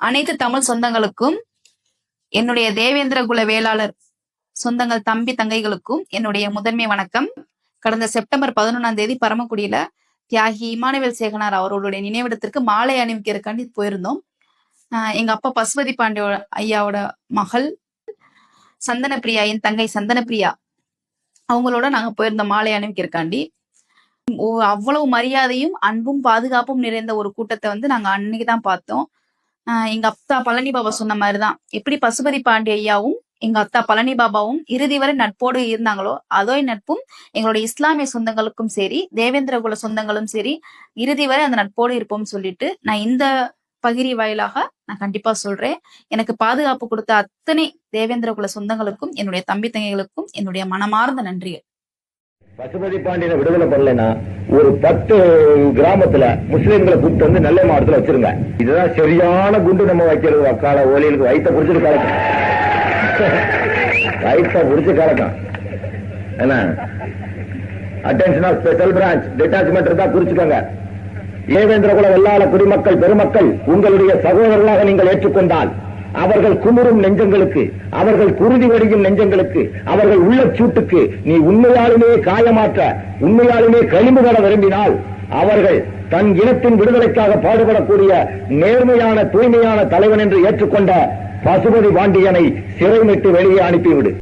அனைத்து தமிழ் சொந்தங்களுக்கும் என்னுடைய தேவேந்திர குல வேளாளர் சொந்தங்கள் தம்பி தங்கைகளுக்கும் என்னுடைய முதன்மை வணக்கம். கடந்த செப்டம்பர் பதினொன்றாம் தேதி பரமக்குடியில தியாகி இமானுவேல் சேகனார் அவர்களுடைய நினைவிடத்திற்கு மாலை அணிவிக்கிறக்காண்டி போயிருந்தோம். ஆஹ் எங்க அப்பா பசுபதி பாண்டியோ ஐயாவோட மகள் சந்தனப்பிரியாயின் தங்கை சந்தனப்பிரியா அவங்களோட நாங்க போயிருந்தோம் மாலை அணிவிக்கிறக்காண்டி ஓ- அவ்வளவு மரியாதையும் அன்பும் பாதுகாப்பும் நிறைந்த ஒரு கூட்டத்தை வந்து நாங்க அன்னைக்கு தான் பார்த்தோம். எங்க அத்தா பழனி பாபா சொன்ன மாதிரிதான். எப்படி பசுபதி பாண்டிய ஐயாவும் எங்க அத்தா பழனி பாபாவும் இறுதி வரை நட்போடு இருந்தாங்களோ அதோ நட்பும் எங்களுடைய இஸ்லாமிய சொந்தங்களுக்கும் சரி தேவேந்திர குல சொந்தங்களும் சரி இறுதி வரை அந்த நட்போடு இருப்போம்னு சொல்லிட்டு நான் இந்த பகிரி வாயிலாக நான் கண்டிப்பா சொல்றேன். எனக்கு பாதுகாப்பு கொடுத்த அத்தனை தேவேந்திர குல சொந்தங்களுக்கும் என்னுடைய தம்பி தங்கைகளுக்கும் என்னுடைய மனமார்ந்த நன்றிகள். பசுபதி பாண்டியனை விடுதலை பண்ணலைன்னா ஒரு பத்து கிராமத்துல முஸ்லீம்களை கூப்பிட்டு வந்து நெல்லை மாவட்டத்துல வச்சிருங்க. இதுதான் சரியான குண்டு நம்ம வைக்கிறது அக்கால ஓலிகளுக்கு வயிற்ற புடிச்சிட்டு கலக்கம் வயிற்ற புடிச்சு கலக்கம் என்ன? Attention of special branch detachment இருந்தா குறிச்சுக்கோங்க ஏவேந்திர குல வெள்ளாள குடிமக்கள் பெருமக்கள் உங்களுடைய சகோதரர்களாக நீங்கள் ஏற்றுக்கொண்டால் அவர்கள் குமுறும் நெஞ்சங்களுக்கு அவர்கள் குருதி வடியும் நெஞ்சங்களுக்கு அவர்கள் உள்ள சூட்டுக்கு நீ உண்மையாலுமே காயமாற்ற உண்மையாலுமே கழிவு வர விரும்பினால் அவர்கள் தன் இனத்தின் விடுதலைக்காக பாடுபடக்கூடிய நேர்மையான தூய்மையான தலைவன் என்று ஏற்றுக்கொண்ட பசுபதி பாண்டியனை சிறைமிட்டு வெளியே அனுப்பிவிடு.